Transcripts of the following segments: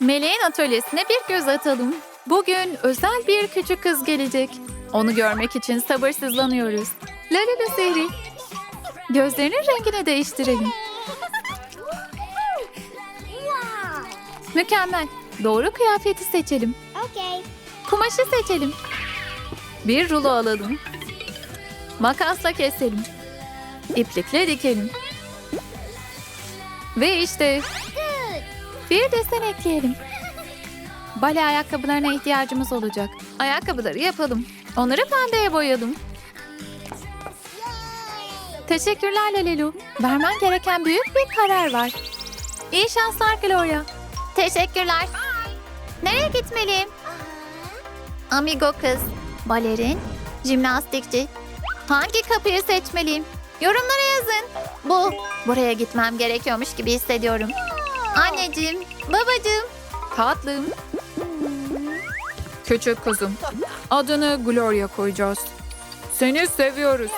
Meleğin atölyesine bir göz atalım. Bugün özel bir küçük kız gelecek. Onu görmek için sabırsızlanıyoruz. Lalala Sehri. Gözlerinin rengini değiştirelim. Mükemmel. Doğru kıyafeti seçelim. Okay. Kumaşı seçelim. Bir rulo alalım. Makasla keselim. İplikle dikelim. Ve işte bir desen ekleyelim. Bale ayakkabılarına ihtiyacımız olacak. Ayakkabıları yapalım. Onları pembeye boyayalım. Teşekkürler Lalilu. Vermen gereken büyük bir karar var. İyi şanslar Gloria. Teşekkürler. Nereye gitmeliyim? Amigo kız, balerin, jimnastikçi. Hangi kapıyı seçmeliyim? Yorumlara yazın. Bu, buraya gitmem gerekiyormuş gibi hissediyorum. Anneciğim, babacığım. Tatlım. Küçük kızım. Adını Gloria koyacağız. Seni seviyoruz.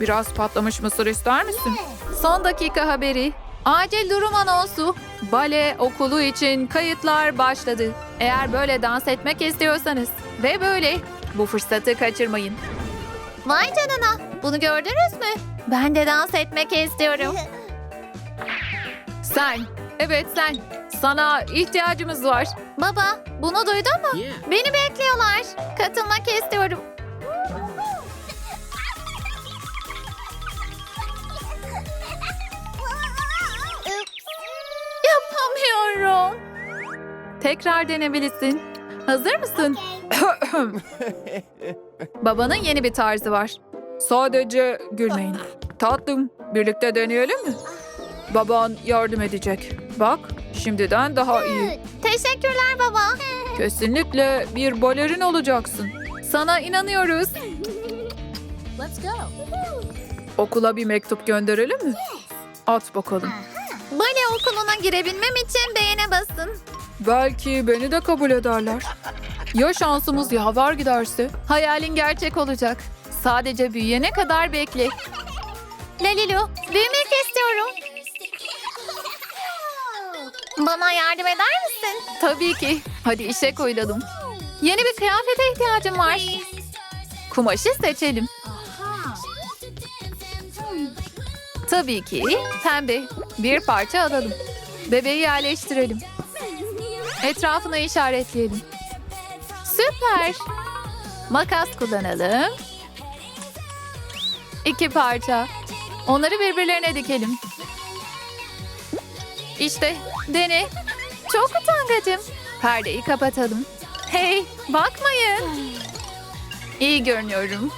Biraz patlamış mısır ister misin? Son dakika haberi. Acil durum anonsu. Bale okulu için kayıtlar başladı. Eğer böyle dans etmek istiyorsanız ve böyle bu fırsatı kaçırmayın. Vay canına. Bunu gördünüz mü? Ben de dans etmek istiyorum. Sen. Evet sen. Sana ihtiyacımız var. Baba, bunu duydun mu? Beni bekliyorlar. Katılmak istiyorum. Yapamıyorum. Tekrar denebilirsin. Hazır mısın? Babanın yeni bir tarzı var. Sadece gülmeyin. Tatlım, birlikte deneyelim mi? Baban yardım edecek. Bak, şimdiden daha iyi. Teşekkürler baba. Kesinlikle bir balerin olacaksın. Sana inanıyoruz. Okula bir mektup gönderelim mi? At bakalım. Bale okuluna girebilmem için beğene basın. Belki beni de kabul ederler. Ya şansımız yaver giderse? Hayalin gerçek olacak. Sadece büyüyene kadar bekle. Lalilu, büyümek istiyorum. Bana yardım eder misin? Tabii ki. Hadi işe koyulalım. Yeni bir kıyafete ihtiyacım var. Kumaşı seçelim. Tabii ki pembe. Bir parça alalım. Bebeği yerleştirelim. Etrafını işaretleyelim. Süper. Makas kullanalım. İki parça. Onları birbirlerine dikelim. İşte dene. Çok utangacım. Perdeyi kapatalım. Hey bakmayın. İyi görünüyorum.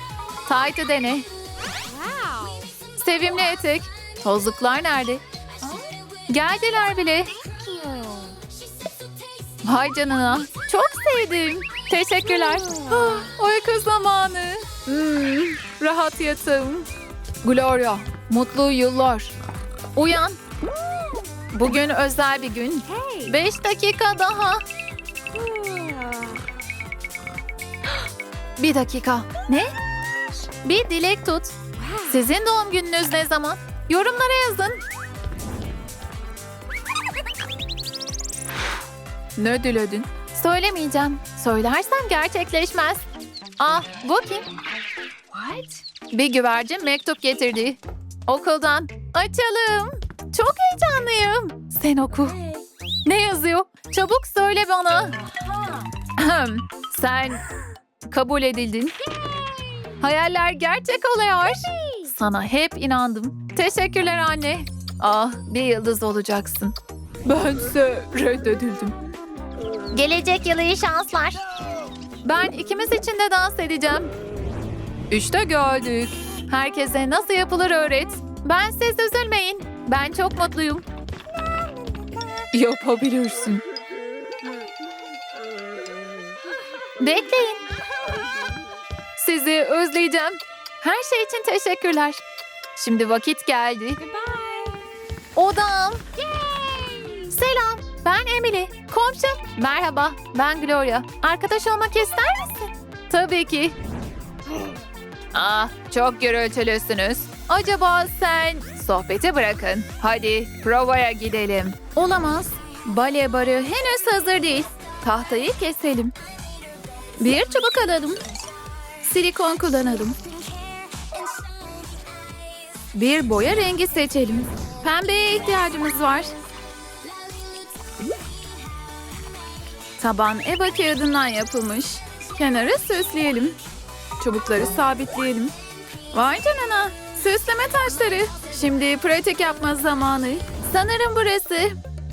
Taytı dene. Sevimli etek. Tozluklar nerede? Geldiler bile. Vay canına. Çok sevdim. Teşekkürler. Ah, Uyku zamanı. Hmm, rahat yatım. Gloria, mutlu yıllar. Uyan. Bugün özel bir gün. Beş dakika daha. Bir dakika. Ne? Bir dilek tut. Sizin doğum gününüz ne zaman? Yorumlara yazın. Ne diledin? Söylemeyeceğim. Söylersem gerçekleşmez. Ah, bu kim? Bir güvercin mektup getirdi. Okuldan. Açalım. Çok heyecanlıyım. Sen oku. Ne yazıyor? Çabuk söyle bana. Sen kabul edildin. Hayaller gerçek oluyor. Sana hep inandım. Teşekkürler anne. Ah, bir yıldız olacaksın. Bense reddedildim. Gelecek yılı iyi şanslar. Ben ikimiz için de dans edeceğim. İşte geldik. Herkese nasıl yapılır öğret. Ben siz üzülmeyin. Ben çok mutluyum. Yapabilirsin. Bekleyin. Sizi özleyeceğim. Her şey için teşekkürler. Şimdi vakit geldi. Odam. Selam. Ben Emily. Komşum. Merhaba. Ben Gloria. Arkadaş olmak ister misin? Tabii ki. Ah, çok gürültülüsünüz. Acaba sen sohbeti bırakın. Hadi provaya gidelim. Olamaz. Bale barı henüz hazır değil. Tahtayı keselim. Bir çubuk alalım. Silikon kullanalım. Bir boya rengi seçelim. Pembeye ihtiyacımız var. Taban eva kağıdından yapılmış. Kenara süsleyelim. Çubukları sabitleyelim. Vay canına. Süsleme taşları. Şimdi pratik yapma zamanı. Sanırım burası.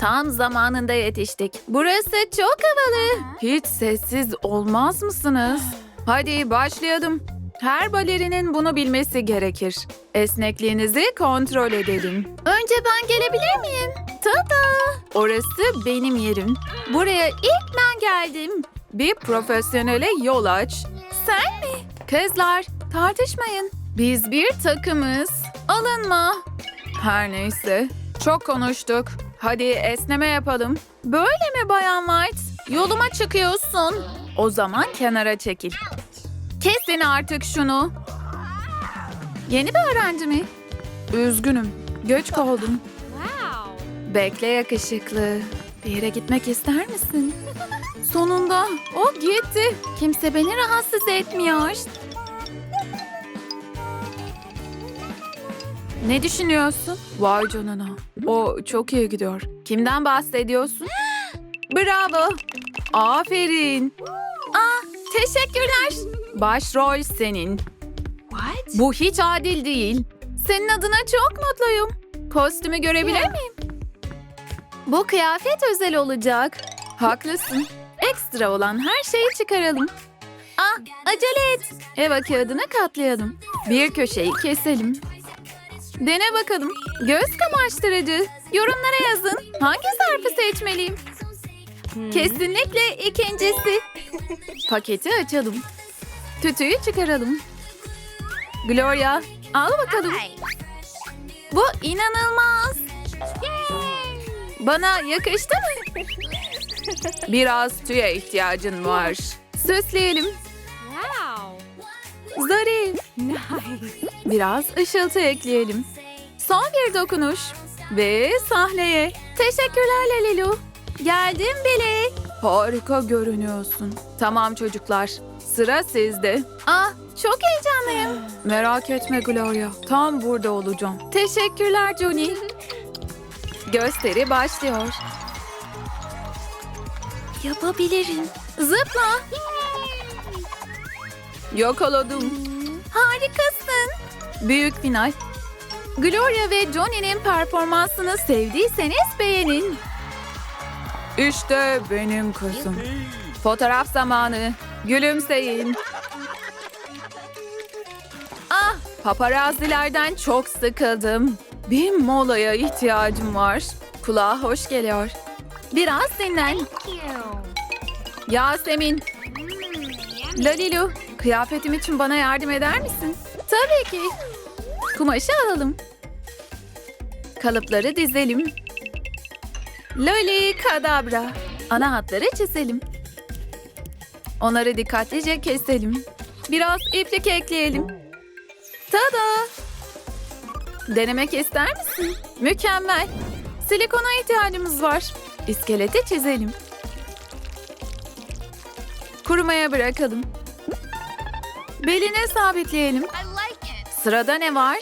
Tam zamanında yetiştik. Burası çok havalı. Hiç sessiz olmaz mısınız? Hadi başlayalım. Her balerinin bunu bilmesi gerekir. Esnekliğinizi kontrol edelim. Önce ben gelebilir miyim? Tada! Orası benim yerim. Buraya ilk ben geldim. Bir profesyonele yol aç. Sen mi? Kızlar tartışmayın. Biz bir takımız. Alınma. Her neyse. Çok konuştuk. Hadi esneme yapalım. Böyle mi Bayan White? Yoluma çıkıyorsun. O zaman kenara çekil. Kesin artık şunu. Yeni bir öğrenci mi? Üzgünüm. Geç kaldım. Bekle yakışıklı. Bir yere gitmek ister misin? Sonunda o gitti. Kimse beni rahatsız etmiyor. Ne düşünüyorsun? Vay canına. O çok iyi gidiyor. Kimden bahsediyorsun? Bravo. Aferin. Aa, teşekkürler. Başrol senin. Bu hiç adil değil. Senin adına çok mutluyum. Kostümü görebilir miyim? Bu kıyafet özel olacak. Haklısın. Ekstra olan her şeyi çıkaralım. Ah, acele et. Eva kağıdını katlayalım. Bir köşeyi keselim. Dene bakalım. Göz kamaştırıcı. Yorumlara yazın. Hangi zarfı seçmeliyim? Kesinlikle ikincisi. Paketi açalım. Tütüyü çıkaralım. Gloria, al bakalım. Bu inanılmaz. Bana yakıştı mı? Biraz tüye ihtiyacın var. Süsleyelim. Zarif. Biraz ışıltı ekleyelim. Son bir dokunuş. Ve sahneye. Teşekkürler Lalilu. Geldim bile. Harika görünüyorsun. Tamam çocuklar. Sıra sizde. Ah çok heyecanlıyım. Merak etme Gloria. Tam burada olacağım. Teşekkürler Johnny. Gösteri başlıyor. Yapabilirim. Zıpla. Yakaladım. Harikasın. Büyük final. Gloria ve Johnny'nin performansını sevdiyseniz beğenin. İşte benim kızım. Fotoğraf zamanı. Gülümseyin. Ah, paparazzilerden çok sıkıldım. Bir molaya ihtiyacım var. Kulağa hoş geliyor. Biraz dinlen. Yasemin, Lalilu, kıyafetim için bana yardım eder misin? Tabii ki. Kumaşı alalım. Kalıpları dizelim. Loli kadabra. Ana hatları çizelim. Onları dikkatlice keselim. Biraz iplik ekleyelim. Tada! Denemek ister misin? Mükemmel. Silikona ihtiyacımız var. İskeleti çizelim. Kurumaya bırakalım. Beline sabitleyelim. Sırada ne var?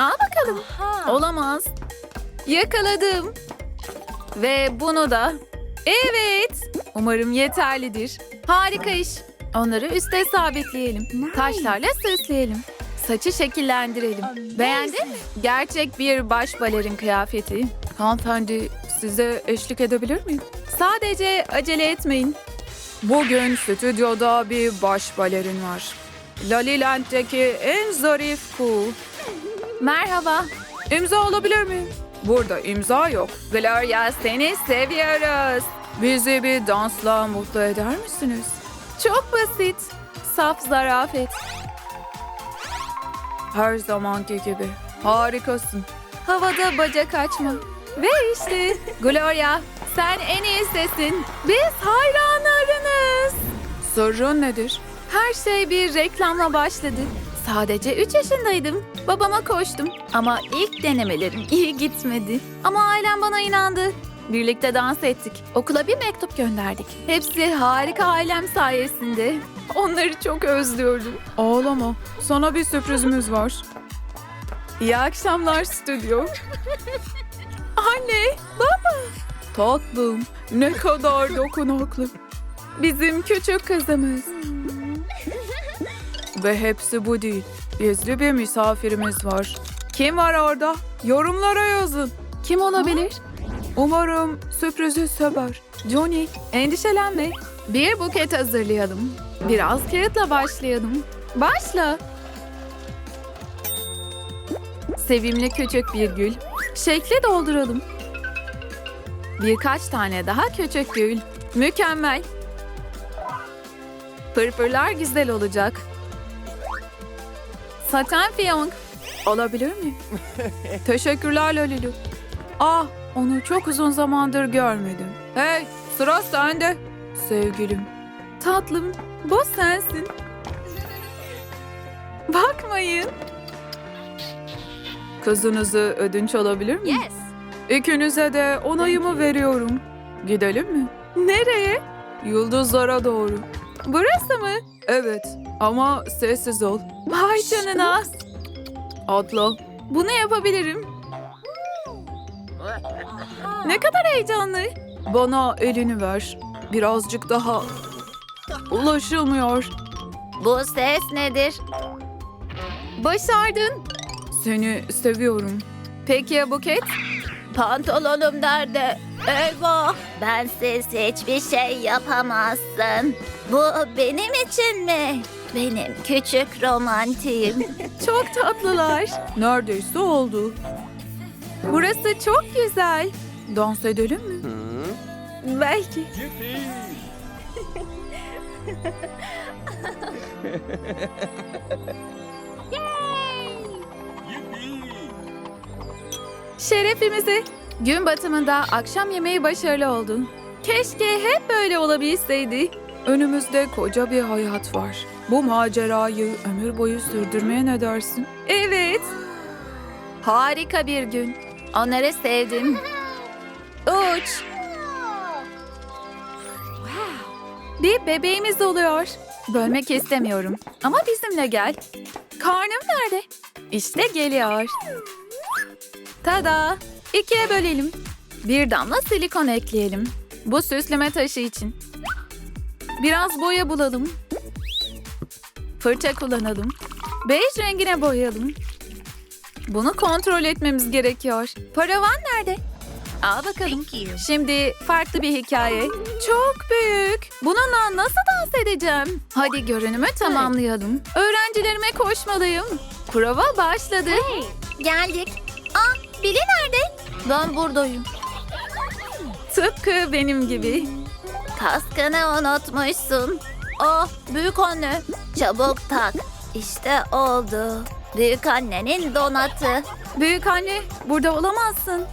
Al bakalım. Olamaz. Yakaladım. Ve bunu da. Evet. Umarım yeterlidir. Harika iş. Onları üste sabitleyelim. Taşlarla süsleyelim. Saçı şekillendirelim. Beğendin mi? Gerçek bir baş balerin kıyafeti. Hanımefendi size eşlik edebilir miyim? Sadece acele etmeyin. Bugün stüdyoda bir baş balerin var. Laliland'deki en zarif cool. Merhaba. İmza alabilir miyim? Burada imza yok. Gloria seni seviyoruz. Bizi bir dansla mutlu eder misiniz? Çok basit. Saf zarafet. Her zamanki gibi. Harikasın. Havada bacak açma. Ve işte Gloria sen en iyisisin. Biz hayranlarınız. Sorun nedir? Her şey bir reklamla başladı. Sadece 3 yaşındaydım. Babama koştum. Ama ilk denemelerim iyi gitmedi. Ama ailem bana inandı. Birlikte dans ettik. Okula bir mektup gönderdik. Hepsi harika ailem sayesinde. Onları çok özlüyorum. Ağlama. Sana bir sürprizimiz var. İyi akşamlar stüdyo. Anne, Tatlım. Ne kadar dokunaklı. bizim küçük kızımız. Ve hepsi bu değil. Gizli bir misafirimiz var. Kim var orada? Yorumlara yazın. Kim olabilir? Umarım sürprizi sever. Johnny, endişelenme. Bir buket hazırlayalım. Biraz kağıtla başlayalım. Başla. Sevimli küçük bir gül. Şekli dolduralım. Birkaç tane daha küçük gül. Mükemmel. Pırpırlar güzel olacak. Saten fiyonk. Alabilir miyim? Teşekkürler Lalilu. Ah, onu çok uzun zamandır görmedim. Hey, sıra sende. Sevgilim. Tatlım, bu sensin. Bakmayın. Kızınızı ödünç alabilir miyim? Yes. İkinize de onayımı veriyorum. Gidelim mi? Nereye? Yıldızlara doğru. Burası mı? Evet, ama sessiz ol. Vay canına. Atla. Bunu yapabilirim. Ne kadar heyecanlı. Bana elini ver. Birazcık daha. Ulaşılmıyor. Bu ses nedir? Başardın. Seni seviyorum. Peki ya Buket? Pantolonum nerede? Eyvah! Bensiz hiçbir şey yapamazsın. Bu benim için mi? Benim küçük romantiğim. Çok tatlılar. Neredeyse oldu. Burası çok güzel. Dans edelim mi? Belki. Şerefimize. Gün batımında akşam yemeği başarılı oldu. Keşke hep böyle olabilseydi. Önümüzde koca bir hayat var. Bu macerayı ömür boyu sürdürmeye ne dersin? Evet. Harika bir gün. Onları sevdim. Uç. Bir bebeğimiz oluyor. Bölmek istemiyorum. Ama bizimle gel. Karnım nerede? İşte geliyor. Tada! İkiye bölelim. Bir damla silikon ekleyelim. Bu süsleme taşı için. Biraz boya bulalım. Fırça kullanalım. Bej rengine boyayalım. Bunu kontrol etmemiz gerekiyor. Paravan nerede? Al bakalım. Şimdi farklı bir hikaye. Çok büyük. Bununla nasıl dans edeceğim? Hadi görünümü tamamlayalım. Öğrencilerime koşmalıyım. Prova başladı. Geldik. Aa, Billy nerede? Ben buradayım. Tıpkı benim gibi. Kaskını unutmuşsun. Oh, büyük anne. Çabuk tak. İşte oldu. Büyük annenin donatı. Büyük anne, burada olamazsın.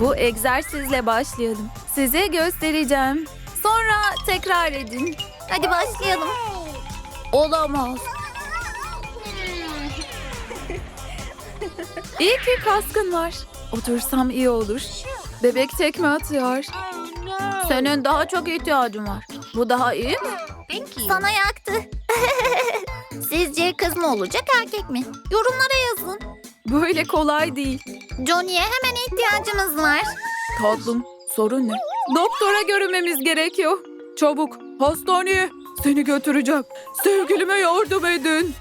Bu egzersizle başlayalım. Size göstereceğim. Sonra tekrar edin. Hadi başlayalım. Olamaz. İyi ki kaskın var. Otursam iyi olur. Bebek tekme atıyor. Senin daha çok ihtiyacın var. Bu daha iyi mi? Sana yaktı. Sizce kız mı olacak erkek mi? Yorumlara yazın. Böyle kolay değil. Johnny'ye hemen ihtiyacımız var. Tatlım, sorun ne? Doktora görünmemiz gerekiyor. Çabuk, hastaneye. Seni götüreceğim. Sevgilime yardım edin.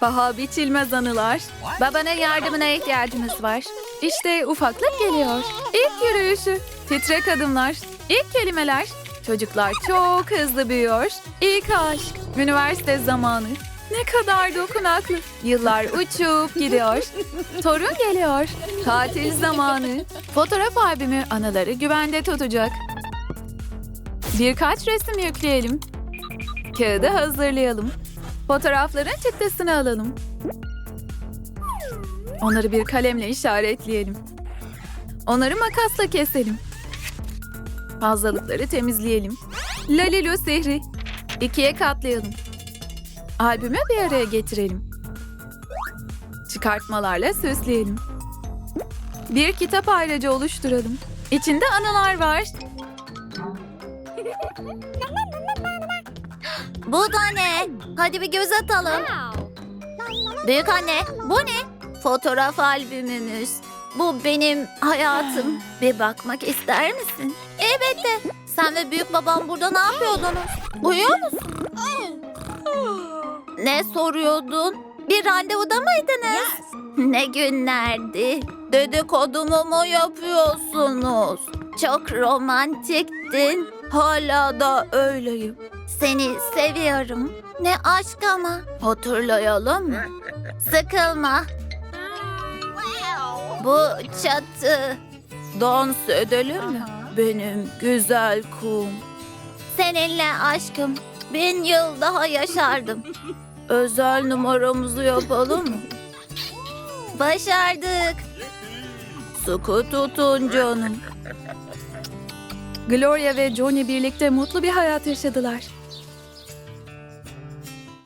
Paha biçilmez anılar. Babanın yardımına ihtiyacımız var. İşte ufaklık geliyor. İlk yürüyüşü. Titrek adımlar. İlk kelimeler. Çocuklar çok hızlı büyüyor. İlk aşk. Üniversite zamanı. Ne kadar dokunaklı. Yıllar uçup gidiyor. Torun geliyor. Tatil zamanı. Fotoğraf albümü anıları güvende tutacak. Birkaç resim yükleyelim. Kağıdı hazırlayalım. Fotoğrafların çıktısını alalım. Onları bir kalemle işaretleyelim. Onları makasla keselim. Fazlalıkları temizleyelim. Lalilo sihri. İkiye katlayalım. Albümü bir araya getirelim. Çıkartmalarla süsleyelim. Bir kitap ayracı oluşturalım. İçinde anılar var. Bu da ne? Hadi bir göz atalım. Büyük anne, bu ne? Fotoğraf albümümüz. Bu benim hayatım. Bir bakmak ister misin? Elbette. Sen ve büyük babam burada ne yapıyordunuz? Uyuyor musun? Ne soruyordun? Bir randevuda mıydınız? Ne günlerdi? Dedikodumu mu yapıyorsunuz? Çok romantiktin. Hala da öyleyim. Seni seviyorum. Ne aşk ama. Hatırlayalım mı? Sıkılma. Bu çatı. Dans edelim mi? Benim güzel kum. Seninle aşkım. Bin yıl daha yaşardım. Özel numaramızı yapalım mı? Başardık. Sıkı tutun canım. Gloria ve Johnny birlikte mutlu bir hayat yaşadılar.